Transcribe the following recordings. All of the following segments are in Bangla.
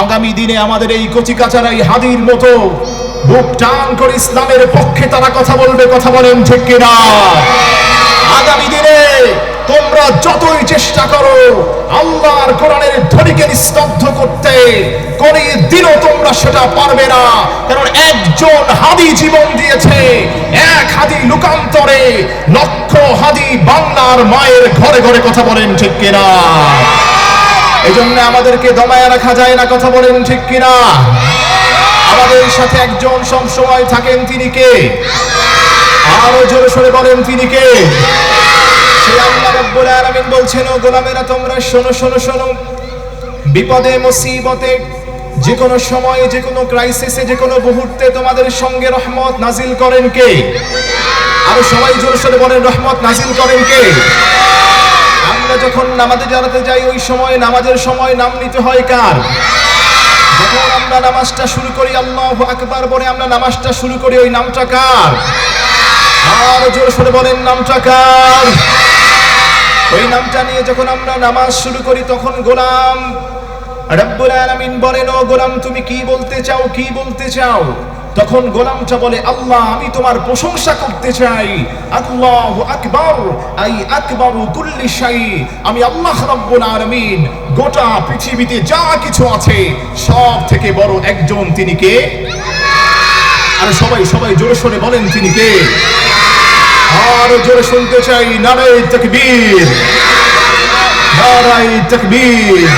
আগামী দিনে আমাদের এই কচি কাচারাই হাদির মতো। বুক টান করে ইসলামের পক্ষে তারা কথা বলবে, কথা বলেন ঠিক কিনা? আগামী দিনে তোমরা যতই চেষ্টা করো, আল্লাহর কোরআনের ধ্বনিকে নিস্তব্ধ করতে, কোন দিনও তোমরা সেটা পারবে না। কারণ একজন হাদি জীবন দিয়েছে, এক হাদি লোকান্তরে লক্ষ হাদি বাংলার মায়ের ঘরে ঘরে কথা বলেন ঠিক কিনা? এই জন্য আমাদেরকে দমায় রাখা যায় না, কথা বলেন ঠিক কিনা? আমাদের সাথে একজন সবসময় থাকেন, তিনি কে? আরও জোরে সরে বলেন, তিনি কে? সেই আল্লাহ রাব্বুল আলামিন বলছেন গোলামেরা, তোমরা শোনো শোনো শোনো। বিপদে, মুসিবতে যে কোনো সময়ে যে কোনো ক্রাইসিসে যে কোনো মুহূর্তে তোমাদের সঙ্গে রহমত নাজিল করেন কে? আরও সবাই জোরে সরে বলেন, রহমত নাজিল করেন কে? আমরা যখন নামাজে জানাতে যাই, ওই সময় নামাজের সময় নাম নিতে হয় কার? যখন আমরা নামাজটা শুরু করি, আল্লাহ আকবার বলে আমরা নামাজটা শুরু করি, ওই নামটা কার? আর জোরে সরে বলেন, নামটা কার? ওই নামটা নিয়ে যখন আমরা নামাজ শুরু করি, তখন গোলাম রব্বুল আলামিন বলেন, ও গোলাম, তুমি কি বলতে চাও? কি বলতে চাও? তখন গোলামটা বলে, আল্লাহ, আমি তোমার প্রশংসা করতে চাই। আল্লাহ আকবার। আই আকবারু কুল্লি শাই। আমি আল্লাহ রাব্বুল আলামিন, গোটা পৃথিবীতে যা কিছু আছে, সব থেকে বড় একজন তিনি কে? আর সবাই সবাই জোরে সোরে বলেন তিনি কে? আরও জোরে শুনতে চাই নারাই তকবীর। নারাই তকবীর।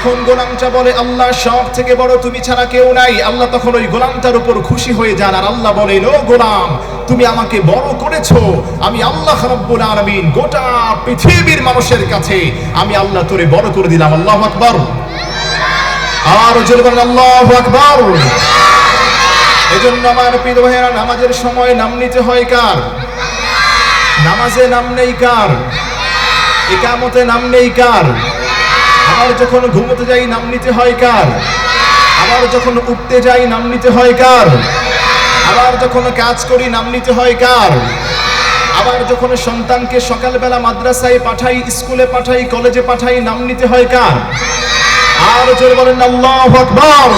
যখন গোলামটা বলে, আল্লাহ সব থেকে বড় তুমি ছাড়া কেউ নাই। আল্লাহ তখন ওই গোলামটার উপর খুশি হয়ে যান আর আল্লাহ বলেন ও গোলাম, তুমি আমাকে বড় করেছ। আমি আল্লাহ রাব্বুল আলামিন গোটা পৃথিবীর মানুষের কাছে আমি আল্লাহ তোরে বড় করে দিলাম। আল্লাহু আকবার। আর জোরে বলেন, আল্লাহু আকবার। এজন্য আমার ভাইয়েরা, নামাজের সময় নাম নিতে হয় কার? নামাজে নাম নেই কার? একামতে নাম নেই কার? আবার যখন ঘুমোতে যাই, নাম নিতে হয় কার? আবার যখন উঠতে যাই, নাম নিতে হয় কার? আবার যখন কাজ করি, নাম নিতে হয় কার? আবার যখন সন্তানকে সকালবেলা মাদ্রাসায় পাঠাই, স্কুলে পাঠাই, কলেজে পাঠাই, নাম নিতে হয় কার? আর জোরে বলেন, আল্লাহু আকবার।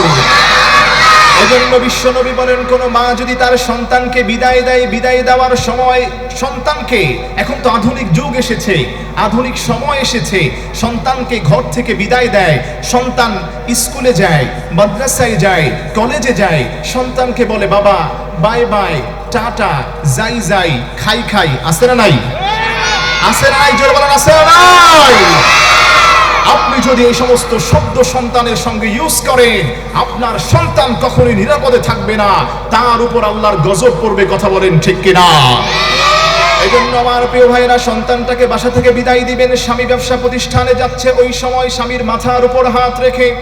এজন্য বিশ্বনবী বলেন, কোন মা যদি তার সন্তানকে বিদায় দেয়, বিদায় দেওয়ার সময় সন্তানকে, এখন তো আধুনিক যুগ এসেছে, আধুনিক সময় এসেছে, সন্তানকে ঘর থেকে বিদায় দেয়, সন্তান স্কুলে যায়, মাদ্রাসায় যায়, কলেজে যায়, সন্তানকে বলে, বাবা, বাই বাই, টাটা, যাই যাই, খাই খাই আসে না নাই? আসে না নাই? জোরে বলেন আসে না নাই? আপনি যদি এই সমস্ত শব্দ সন্তানের সঙ্গে ইউজ করেন, আপনার সন্তান কখনোই নিরাপদে থাকবে না। তার উপর আল্লাহর গজব পড়বে, কথা বলেন ঠিক কিনা? এই জন্য আমার প্রিয় ভাইয়েরা, সন্তানটাকে বাসা থেকে বিদায় দিবেন। স্বামী ব্যবসা প্রতিষ্ঠানে যাচ্ছে, ওই সময় স্বামীর মাথার উপর হাত রেখে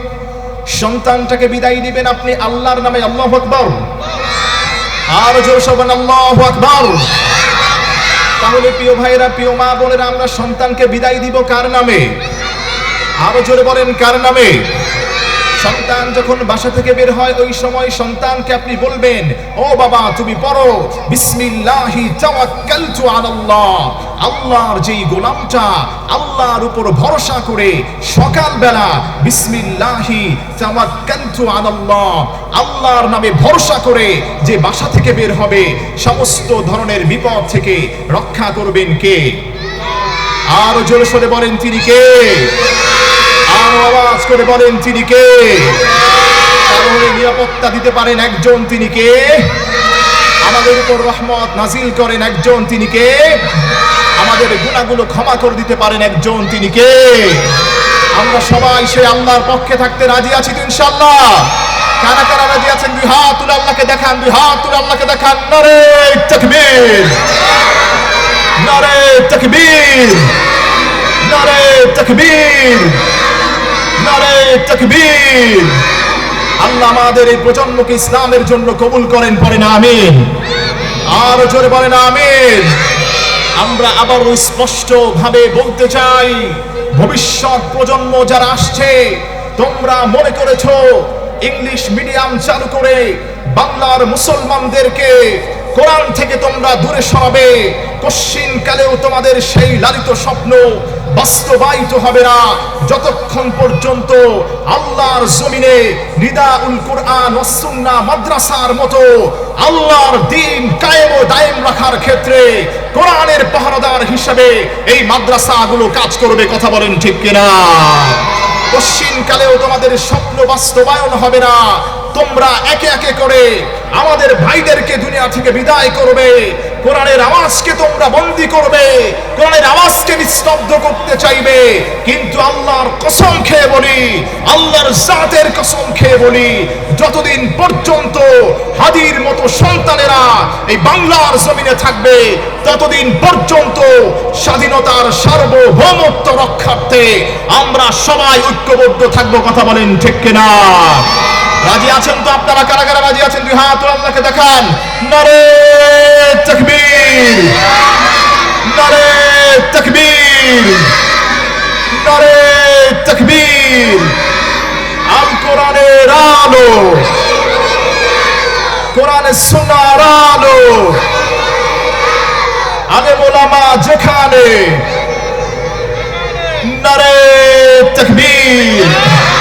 সন্তানটাকে বিদায় দিবেন আপনি আল্লাহর নামে, আল্লাহ আকবর। আর জোর সবান আল্লাহ আকবর। তাহলে প্রিয় ভাইয়েরা, প্রিয় মা বোনেরা, আমরা সন্তানকে বিদায় দিব কার নামে? আরও জোরে বলেন, কার নামে? সন্তান যখন বাসা থেকে বের হয়, ওই সময় সন্তানকে আপনি বলবেন, ও বাবা, তুমি পড়ো। বিসমিল্লাহি তাওয়াক্কালতু আলাল্লাহ। আল্লাহর যেই গোলামটা, আল্লাহর উপর ভরসা করে সকালবেলা বিসমিল্লাহি তাওয়াক্কালতু আলাল্লাহ, আল্লাহর নামে ভরসা করে যে বাসা থেকে বের হবে, সমস্ত ধরনের বিপদ থেকে রক্ষা করবেন কে? আরও জোরে সরে বলেন, তিনি কে? আওয়াজ করে বলেন, তিনি কে? তাহলে নিরাপত্তা দিতে পারেন একজন, তিনি কে? আমাদের উপর রহমত নাজিল করেন একজন, তিনি কে? আমাদের গুণাগুলো ক্ষমা করে দিতে পারেন একজন, তিনি কে? আমরা সবাই সেই আল্লাহর পক্ষে থাকতে রাজি আছি ইনশাআল্লাহ। কারা কারা রাজি আছেন? দুই হাত তুলে আল্লাহকে দেখান, দুই হাত তুলে আল্লাহকে দেখান। নারে তাকবীর। নারে তাকবীর। নারে তাকবীর। নারে তাকবীর। আল্লাহ আমাদের এই প্রজন্মকে ইসলামের জন্য কবুল করেন পড়েন আমিন। আর জোরে বলেন, আমিন। আমরা আবার স্পষ্ট ভাবে বলতে চাই, ভবিষ্যৎ প্রজন্ম যারা আসছে, তোমরা মনে করেছ, ইংলিশ মিডিয়াম চালু করে বাংলার মুসলমানদেরকে কোরআন থেকে তোমরা দূরে সরাবে। কশ্চিন কালেও তোমাদের সেই লালিত স্বপ্ন বাস্তবায়িত হবে না। যতক্ষণ পর্যন্ত আল্লাহর জমিনে নিদা উল কোরআন ওয়াসুন্নাহ মাদ্রাসার মতো আল্লাহর দিন কায়েম ও দায়েম রাখার ক্ষেত্রে কোরআনের পাহারাদার হিসাবে এই মাদ্রাসাগুলো কাজ করবে, কথা বলেন ঠিক কিনা? পশ্চিম কালেও তোমাদের স্বপ্ন বাস্তবায়ন হবে না। তোমরা একে একে করে আমাদের ভাইদেরকে দুনিয়া থেকে বিদায় করবে। কোরআনের আওয়াজকে তোমরা বন্দি করবে। কোরআনের আওয়াজকে নিস্তব্ধ করতে চাইবে। কিন্তু আল্লাহর কসম খেয়ে বলি, আল্লাহর জাতের কসম খেয়ে বলি, যতদিন পর্যন্ত হাদির মতো সন্তানেরা এই বাংলার জমিনে থাকবে, ততদিন পর্যন্ত স্বাধীনতার সার্বভৌমত্ব রক্ষার্থে আমরা সবাই ঐক্যবদ্ধ থাকব, কথা বলেন ঠিক কিনা? রাজি আছেন তো আপনারা? কারা কারা রাজি আছেন? দুই হাত আল্লাহকে দেখান। নারে তাকবীর। নারে তাকবীর। নারে তাকবীর। আল কোরআনের আলো। কোরআনের সোনার আলো। আলে মোলামা যেখানে। নারে তাকবীর।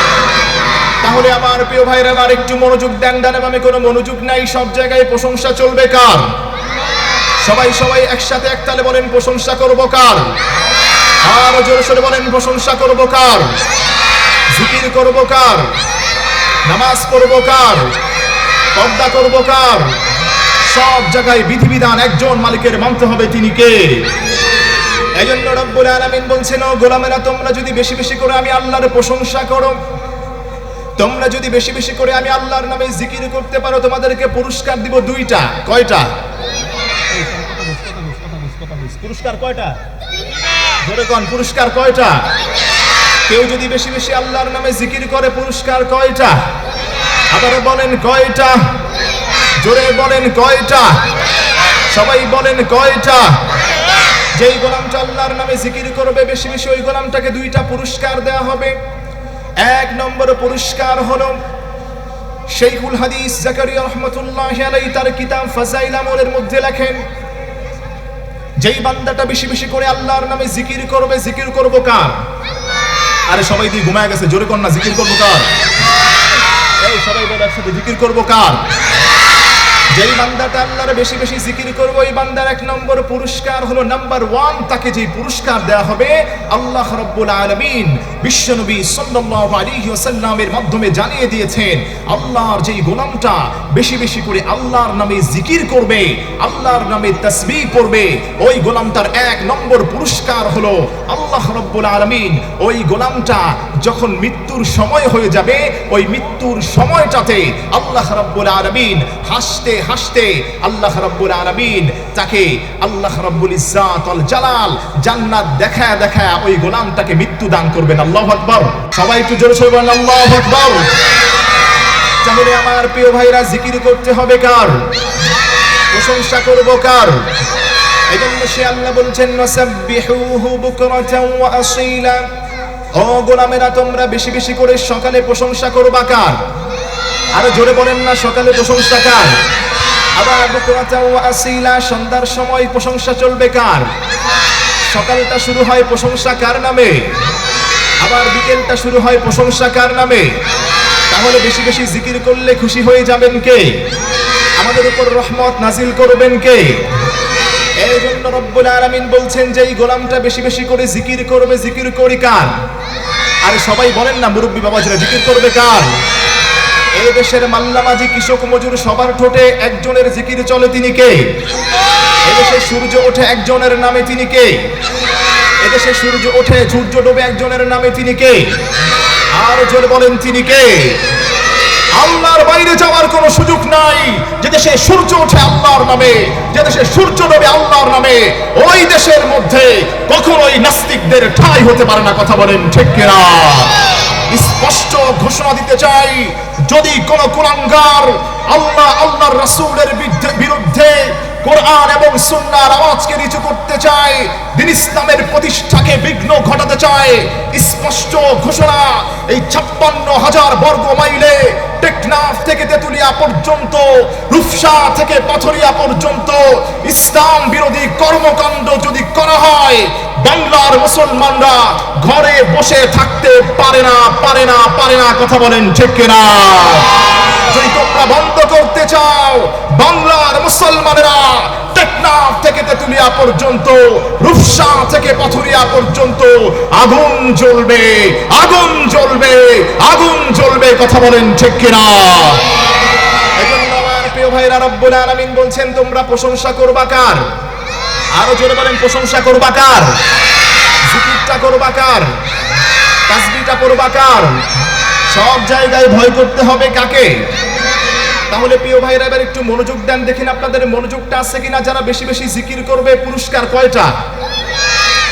তাহলে আমার প্রিয় ভাইরা আমার একটু মনোযোগ দেন ডানে বামে কোনো মনোযোগ নাই, সব জায়গায় প্রশংসা চলবে কার? সবাই সবাই একসাথে একতালে বলেন, প্রশংসা করব কার? আর জোরে সরে বলেন, প্রশংসা করব কার? জিকির করব কার? নামাজ পড়ব কার? পর্দা করব কার? সব জায়গায় বিধিবিধান, একজন মালিকের মানতে হবে, তিনি কে? এই জন্য রব্বুল আলামিন বলছেন গোলামেরা, তোমরা যদি বেশি বেশি করে আমি আল্লাহর প্রশংসা করো তোমরা যদি বেশি বেশি করে আমি আল্লাহর নামে জিকির করতে পারো, তোমাদেরকে পুরস্কার দিব দুইটা। কয়টা? পুরস্কার কয়টা? ধরে কন, পুরস্কার কয়টা? কেউ যদি বেশি বেশি আল্লাহর নামে জিকির করে, পুরস্কার কয়টা? আবার বলেন কয়টা? জোরে বলেন কয়টা? সবাই বলেন কয়টা? যেই গোলামটা আল্লাহর নামে জিকির করবে, বেশি বেশি ওই গোলামটাকে দুইটা পুরস্কার দেয়া হবে। এক নম্বর পুরস্কার হল শেখুল হাদিস জাকারিয়া রহমতুল্লাহ আলাই তার কিতাব ফাজাইল আমলের মধ্যে লেখেন যেই বান্দাটা বেশি বেশি করে আল্লাহর নামে জিকির করবে জিকির করব কার? আরে সবাই দিয়ে ঘুমায় গেছে জোরে কর না জিকির করব কার? এই সবাই বলে একসাথে জিকির করব কার? যেই বান্দাটা আল্লাহর বেশি বেশি জিকির করব এই বান্দার এক নম্বর পুরস্কার হলো নাম্বার ওয়ান তাকে যে পুরস্কার দেয়া হবে, আল্লাহ রব্বুল আলমিন বিশ্বনবী সাল্লাল্লাহু আলাইহি ওয়াসাল্লামের মাধ্যমে জানিয়ে দিয়েছেন, আল্লাহর যেই গোলামটা বেশি বেশি করে আল্লাহর নামে জিকির করবে, আল্লাহর নামে তাসবিহ পড়বে, ওই গোলামটার এক নম্বর পুরস্কার হলো আল্লাহ রব্বুল আলমিন। ওই গোলামটা যখন মৃত্যুর সময় হয়ে যাবে, ওই মৃত্যুর সময়টাতে আল্লাহ রব্বুল আলমিন হাসতে হাসতে আল্লাহ রব্বুল আলমিন তাকে আল্লাহ রব্বুল ইজ্জাত আল জালাল জান্নাত দেখা দেখা ওই গোলামটাকে মৃত্যু দান করবেন। আল্লাহ আকবার। সবাই একটু জোরে সরে বলেন, আল্লাহ আকবার। তাহলে আমার প্রিয় ভাইরা, জিকির করতে হবে কার? প্রশংসা করব কার? এজন্য সে আল্লাহ বলছেন, নাসাব্বিহুহু বুকরাতাও ওয়া আসীলা। ও গোলামেরা, তোমরা বেশি বেশি করে সকালে প্রশংসা করবা কার? আরও জোরে বলেন না, সকালে প্রশংসা কার? আবার আসীলা, সন্ধ্যার সময় প্রশংসা চলবে কার? সকালটা শুরু হয় প্রশংসা কার নামে? আবার বিকেলটা শুরু হয় প্রশংসা কার নামে? তাহলে বেশি বেশি জিকির করলে খুশি হয়ে যাবেন কে? আমাদের উপর রহমত নাজিল করবেন কে? এই জন্য রব্বুল আলামিন বলছেন যে এই গোলামটা বেশি বেশি করে জিকির করবে, জিকির করি কার? আর সবাই বলেন না, মুরব্বী বাবাজিরা জিকির করবে কার? এই দেশের মাল্লামাজি কৃষক মজুর সবার ঠোঁটে একজনের জিকির চলে তিনি কে? এদেশে সূর্য ওঠে একজনের নামে তিনি কে? এদেশে সূর্য ওঠে, সূর্য ডোবে একজনের নামে তিনি কে? আর জোরে বলেন তিনি কে? আল্লাহর বাইরে যাওয়ার কোনো সুযোগ নাই। যে দেশে সূর্য ওঠে আল্লাহর নামে, যে দেশে সূর্য ডোবে আল্লাহর নামে, ওই দেশের মধ্যে কখনোই নাস্তিকদের ঠাঁই হতে পারে না, কথা বলেন ঠিক কিনা? স্পষ্ট ঘোষণা দিতে চাই, যদি কোন কুলাঙ্গার আল্লাহ আল্লাহর রাসূলের বিরুদ্ধে- কোরআন এবং সুন্নাহর আওয়াজকে নিচু করতে চায় দিন ইসলামের প্রতিষ্ঠাকে বিঘ্ন ঘটাতে চায়, স্পষ্ট ঘোষণা, এই ছাপ্পান্ন হাজার বর্গ মাইলে টেকনাফ থেকে তেতুলিয়া পর্যন্ত, রূপসা থেকে পাথরিয়া পর্যন্ত ইসলাম বিরোধী কর্মকাণ্ড যদি করা হয় বাংলার মুসলমানরা ঘরে বসে থাকতে পারে না পারে না পারে না, কথা বলেন ঠিক কিনা? যদি তোমরা বন্ধ করতে চাও, বাংলার মুসলমানেরা টেকনাফ থেকে তেতুলিয়া পর্যন্ত, রূপসা থেকে পাথুরিয়া পর্যন্ত আগুন জ্বলবে আগুন জ্বলবে আগুন জ্বলবে, কথা বলেন ঠিক কিনা? এজন্য আমার প্রিয় ভাইরা, রব্বুল আলামিন বলছেন, তোমরা প্রশংসা করবা কার? আরও জোরে বলেন, প্রশংসা করবা কার? জিকিরটা করবা কার? তাসবিহটা করবা কার? সব জায়গায় ভয় করতে হবে কাকে? তাহলে প্রিয় ভাইরা, এবার একটু মনোযোগ দেন, দেখেন আপনাদের মনোযোগটা আছে কিনা, যারা বেশি বেশি জিকির করবে, পুরস্কার কয়টা?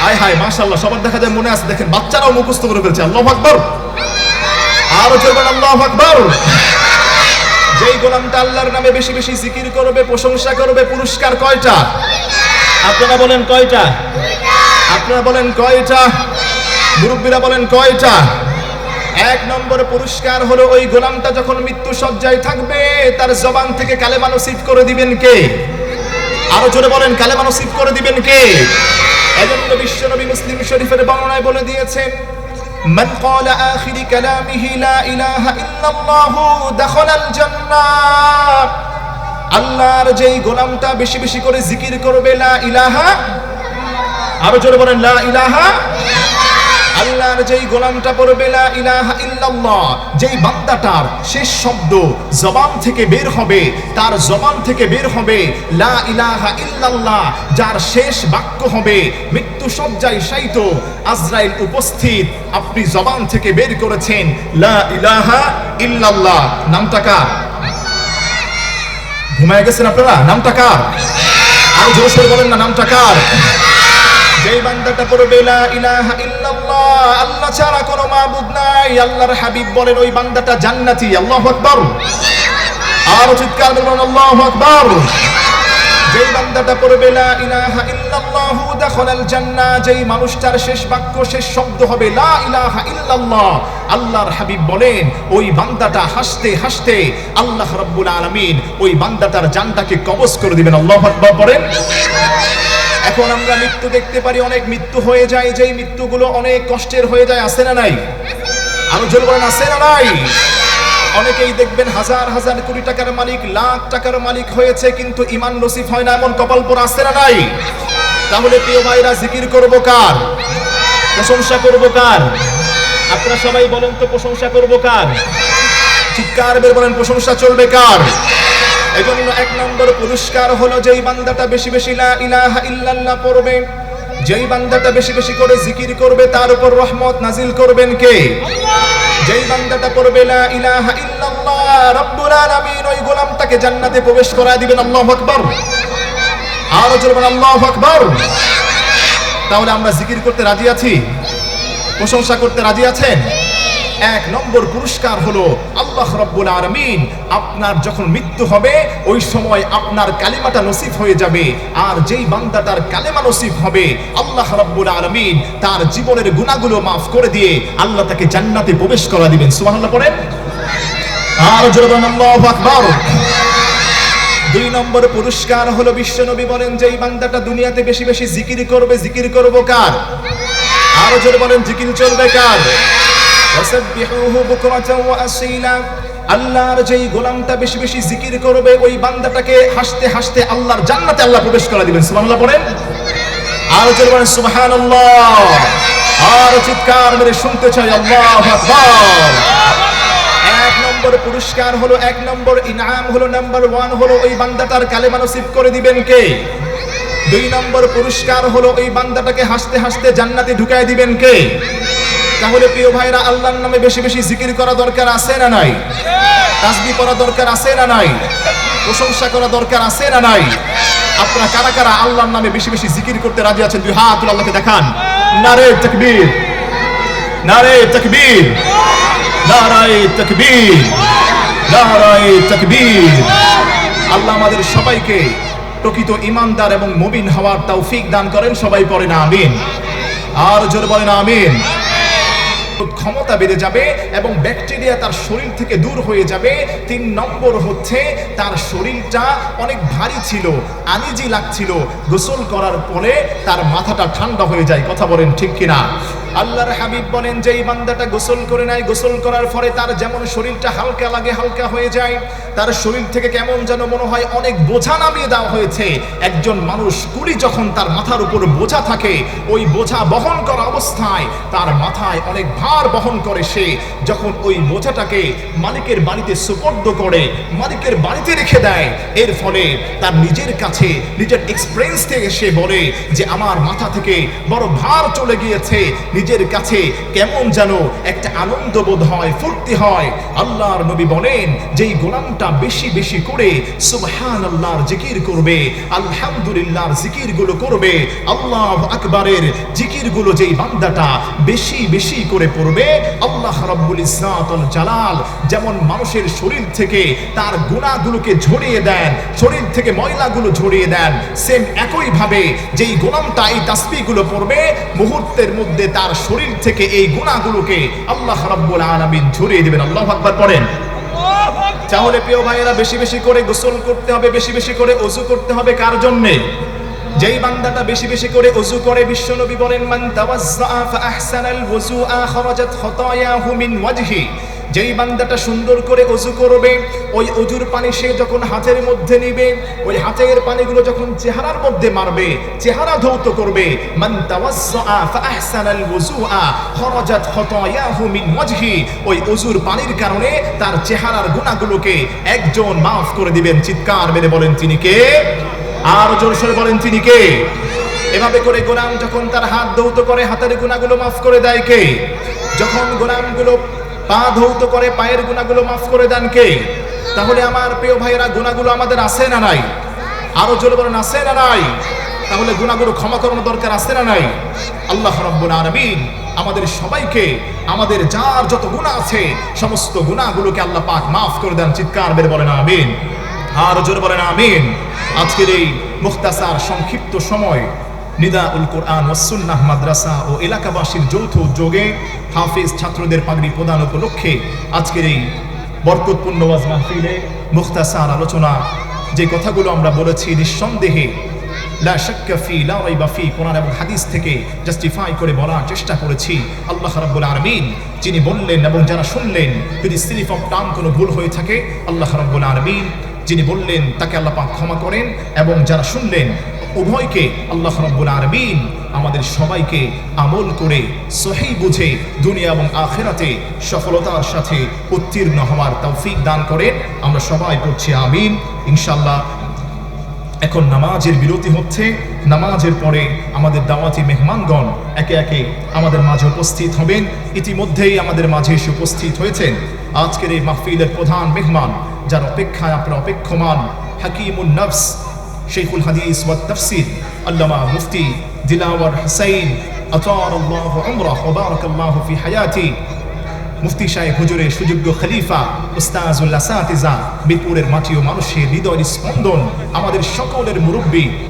আয় হায়, মাশাআল্লাহ, সবার দেখা যায় মনে আছে, দেখেন, বাচ্চারাও মুখস্থ করে ফেলছে, আল্লাহু আকবার। আরও জোরে বলেন, আল্লাহু আকবার। যেই গোলামটা আল্লাহর নামে বেশি বেশি জিকির করবে, প্রশংসা করবে, পুরস্কার কয়টা? আপনারা বলেন কয়টা আপনারা বলেন কয়টা মুরব্বীরা বলেন কয়টা এক নম্বর পুরস্কার হলো ওই গোলামটা যখন মৃত্যু সজ্জায় থাকবে তার জবান থেকে কালেমা নসিব করে দিবেন কে আরো জোরে বলেন কালেমা নসিব করে দিবেন কে এজন্য বিশ্বনবী মুসলিম শরীফের বর্ণনায় বলে দিয়েছেন من قال آخر كلامه لا إله إلا الله دخل الجنة আল্লাহর যেই গোলামটা বেশি বেশি করে জিকির করবে, লা ইলাহা, আরও জোরে বলেন, লা ইলাহা, আল্লাহর যেই গোলামটা পড়বে, লা ইলাহা ইল্লাল্লাহ, যেই বান্দাটার শেষ শব্দ জবান থেকে বের হবে, তার জবান থেকে বের হবে, লা ইলাহা ইল্লাল্লাহ, যার শেষ বাক্য হবে, মৃত্যু সজ্জায় শায়িত, আজরাইল উপস্থিত, আপনি জবান থেকে বের করেছেন, লা ইলাহা ইল্লাল্লাহ, নামটা কার? ঘুমায় গেছেন আপনারা? নামটা কার? আরও জোর সরে বলেন না, নামটা কার? যেই বান্দাটা পড়বে, লা ইলাহা ইল্লাল্লাহ, আল্লাহ ছাড়া কোনো মাবুদ নাই। আল্লাহর হাবিব বলেন, ওই বান্দাটা জান্নাতি। আল্লাহু আকবার। আর চিৎকার করে বলেন আল্লাহু আকবার। যেই বান্দাটা পড়বে, লা ইলাহা ইল্লাল্লাহু দাখালাল জান্নাহ যেই মানুষটার শেষ বাক্য, শেষ শব্দ হবে, লা ইলাহা ইল্লাল্লাহ আল্লাহর হাবিব বলেন, ওই বান্দাটা হাসতে হাসতে আল্লাহ রাব্বুল আলামিন ওই বান্দাটার জানটাকে কবজ করে দিবেন। আল্লাহু আকবার পড়েন। এখন আমরা মৃত্যু দেখতে পারি, অনেক মৃত্যু হয়ে যায়, যেই মৃত্যুগুলো অনেক কষ্টের হয়ে যায়, আছে না নাই? আরও জোর বলেন, আছে না নাই? অনেকেই দেখবেন হাজার হাজার কোটি টাকার মালিক, লাখ টাকার মালিক হয়েছে, কিন্তু ইমান নসিব হয় না, এমন কপাল পর আছে না নাই? তাহলে প্রিয় ভাইরা, জিকির করব কার? প্রশংসা করব কার? আপনারা সবাই বলেন তো, প্রশংসা করব কার? চিৎকার বের বলেন, প্রশংসা চলবে কার? এজন্য এক নম্বর পুরস্কার হলো, যেই বান্দাটা বেশি বেশি লা ইলাহা ইল্লাল্লাহ পড়বে, যেই বান্দাটা বেশি বেশি করে জিকির করবে, তার উপর রহমত নাজিল করবেন কে? যেই বান্দাটা পড়বে, লা ইলাহা ইল্লাল্লাহ, রব্বুল আলামিন ওই গোলামটাকে জান্নাতে প্রবেশ করায় দিবেন, আল্লাহু আকবার আর বলেন, আল্লাহু আকবার তাহলে আমরা জিকির করতে রাজি আছি? প্রশংসা করতে রাজি আছেন? এক নম্বর পুরস্কার হলো আল্লাহ রব্বুল আলমিন। আপনার যখন মৃত্যু হবে, ওই সময় আপনার কালিমাটা নসিব হয়ে যাবে। আর যেই বান্দাটার কালেমা নসিব হবে, আল্লাহ রব্বুল আলমিন তার জীবনের গুণাগুলো মাফ করে দিয়ে আল্লাহ তাকে জান্নাতে প্রবেশ করা দিবেন। সুবহানাল্লাহ পড়েন। আর জোরে আল্লাহু আকবার। দুই নম্বর পুরস্কার হলো বিশ্বনবী বলেন যে এই বান্দাটা দুনিয়াতে বেশি বেশি জিকির করবে, জিকির করব কার? আরও জোরে বলেন, জিকির চলবে কার? আল্লাহর যেই গোলামটা বেশি বেশি জিকির করবে, ওই বান্দাটাকে হাসতে হাসতে আল্লাহর জান্নাতে আল্লাহ প্রবেশ করা দিবেন। সুবহানাল্লাহ পড়েন। আরও বলেন, সুবহানাল্লাহ। আর চিৎকার মেরে শুনতে চাই, আল্লাহু এক নম্বর পুরস্কার হলো, এক নম্বর ইনাম হলো, নাম্বার ওয়ান হলো, ওই বান্দাটার কালেমা নসিব করে দিবেন কে? দুই নম্বর পুরস্কার হলো, ওই বান্দাটাকে হাসতে হাসতে জান্নাতে ঢুকায় দিবেন কে? তাহলে প্রিয় ভাইরা, আল্লাহর নামে বেশি বেশি জিকির করা দরকার আছে না নাই? তাসবি করা দরকার আছে না নাই? প্রশংসা করা দরকার আছে না নাই? আপনারা কারা কারা আল্লাহর নামে বেশি বেশি জিকির করতে রাজি আছেন? দুই হাত আল্লাহকে দেখান। নারে তাকবীর। নারে তাকবীর। নারায়ে তাকবীর। নারায়ে তাকবীর। আল্লাহ আমাদের সবাইকে প্রকৃত ইমানদার এবং মুমিন হওয়ার তৌফিক দান করেন। সবাই পড়েন আমিন। আর জোরে বলেন, আমিন। ক্ষমতা বেড়ে যাবে এবং ব্যাকটেরিয়া তার শরীর থেকে দূর হয়ে যাবে। তিন নম্বর হচ্ছে তার শরীরটা অনেক ভারী ছিল, আনিজি লাগছিল। গোসল করার পরে তার মাথাটা ঠান্ডা হয়ে যায়। কথা বলেন ঠিক কিনা? আল্লাহর হাবিব বলেন যে এই বান্দাটা গোসল করে নেয়, গোসল করার পরে তার যেমন শরীরটা হালকা লাগে, হালকা হয়ে যায়, তার শরীর থেকে কেমন যেন মনে হয় অনেক বোঝা নামিয়ে দেওয়া হয়েছে। একজন মানুষ কুড়ি যখন তার মাথার উপর বোঝা থাকে, ওই বোঝা বহন করা অবস্থায় তার মাথায় অনেক ভার বহন করে সে। যখন ওই বোঝাটাকে মালিকের বাড়িতে সুপর্দ করে, মালিকের বাড়িতে রেখে দেয়, এর ফলে তার নিজের কাছে, নিজের এক্সপিরিয়েন্স থেকে সে বলে যে, আমার মাথা থেকে বড় ভার চলে গিয়েছে নিজের কাছে কেমন যেন একটা আনন্দ বোধ হয়, ফুর্তি হয়। আল্লাহর নবী বলেন, যেই গোলামটা বেশি বেশি করে সুবহান আল্লাহর জিকির করবে, আলহামদুলিল্লাহর জিকিরগুলো করবে, আল্লাহ আকবারের জিকিরগুলো যেই বান্দাটা বেশি বেশি করে পড়বে, আল্লাহ রাব্বুল ইজ্জাতুল জালাল যেমন মানুষের শরীর থেকে তার গুণাগুলোকে ঝরিয়ে দেন, শরীর থেকে ময়লাগুলো ঝরিয়ে দেন সেম একই ভাবে যেই গোলামটা এই তাসবিহগুলো পড়বে, মুহূর্তের মধ্যে তার শরীর থেকে এই গুণাগুলোকে আল্লাহ রাব্বুল আলামিন ঝরিয়ে দিবেন। আল্লাহু আকবার পড়েন। তাহলে প্রিয় ভাইয়েরা, বেশি বেশি করে গোসল করতে হবে, বেশি বেশি করে অজু করতে হবে কার জন্যে? যেই বান্দাটা বেশি বেশি করে অজু করে বিশ্বনবী বলেন, মান তাওয়াজ্জা ফা আহসানাল ওযুআ খরাজাত খতায়াহু মিন ওয়াজহি। যেই বান্দাটা সুন্দর করে অজু করবে, ওই অজুর পানি সে যখন হাতের মধ্যে নিবে, ওই হাতের পানিগুলো যখন চেহারার মধ্যে মারবে, চেহারা ধৌত করবে, মান তাওয়াজ্জা ফা আহসানাল ওযুআ ওই অজুর পানির কারণে তার চেহারার গুনাহগুলোকে একজন মাফ করে দিবেন। চিৎকার মেরে বলেন তিনি কে? আর জোর সরে বলেন তিনি কে? এভাবে করে গোলাম যখন তার হাত ধৌত করে, হাতের গুণাগুলো মাফ করে দেয় কে? যখন গোলামগুলো পা ধৌত করে পায়ের গুণাগুলো মাফ করে দেন কে? তাহলে আমার প্রিয় ভাইয়েরা, গুণাগুলো আমাদের আছে না নাই? আরও জোরে বলেন, আছে না নাই? তাহলে গুণাগুলো ক্ষমা করানো দরকার আছে না নাই? আল্লাহ রব্বুল আলামিন আমাদের সবাইকে, আমাদের যার যত গুণা আছে, সমস্ত গুণাগুলোকে আল্লাহ পাক মাফ করে দেন। চিৎকার বের বলেন, আমিন। আর জোরে বলেন, আমিন। আজকের এই মুখতাসার সংক্ষিপ্ত সময় নিদা উল কোরআন ওয়াসুন্নাহ মাদ্রাসা ও এলাকাবাসীর যৌথ উদ্যোগে হাফিজ ছাত্রদের পাগড়ি প্রদান উপলক্ষে আজকের এই বরকতপূর্ণ ওয়াজ মাহফিলে মুখতাসার আলোচনা। যে কথাগুলো আমরা বলেছি নিঃসন্দেহে, লা শাক্কা ফি, লা রাইবা কোরআন এবং হাদিস থেকে জাস্টিফাই করে বলার চেষ্টা করেছি। আল্লাহ রাব্বুল আলামিন যিনি বললেন এবং যারা শুনলেন, যদি স্লিপ অফ টাং কোনো ভুল হয়ে থাকে, আল্লাহ রাব্বুল আলামিন যিনি বললেন, তাকে আল্লাহ ক্ষমা করেন এবং যারা শুনলেন উভয়কে আল্লাহ রাব্বুল আলামিন আমাদের সবাইকে আমল করে সহি বুঝে দুনিয়া এবং আখেরাতে সফলতার সাথে উত্তীর্ণ হওয়ার তৌফিক দান করেন। আমরা সবাই পড়ছি আমিন। ইনশাআল্লাহ এখন নামাজের বিরতি হচ্ছে। নামাজের পরে আমাদের দাওয়াতি মেহমানগণ একে একে আমাদের মাঝে উপস্থিত হবেন। ইতিমধ্যেই আমাদের মাঝে এসে উপস্থিত হয়েছেন আজকের এই মাহফিলের প্রধান মেহমান, যার অপেক্ষায় আপনারা অপেক্ষমান হাকিমুন নফস শেখুল হাদিস ওয়াত তাফসির, আল্লামা মুফতি দিলাওয়ার হুসাইন আতার আল্লাহ উমরাহ ওয়া বারাকাল্লাহু ফি হায়াতি। মুফতি সাহেব হুজুরের সুযোগ্য খলিফা উস্তাজুল্লাহ সাতিজা মিরপুরের মাটি ও মানুষের হৃদয়ের স্পন্দন আমাদের সকলের মুরব্বী।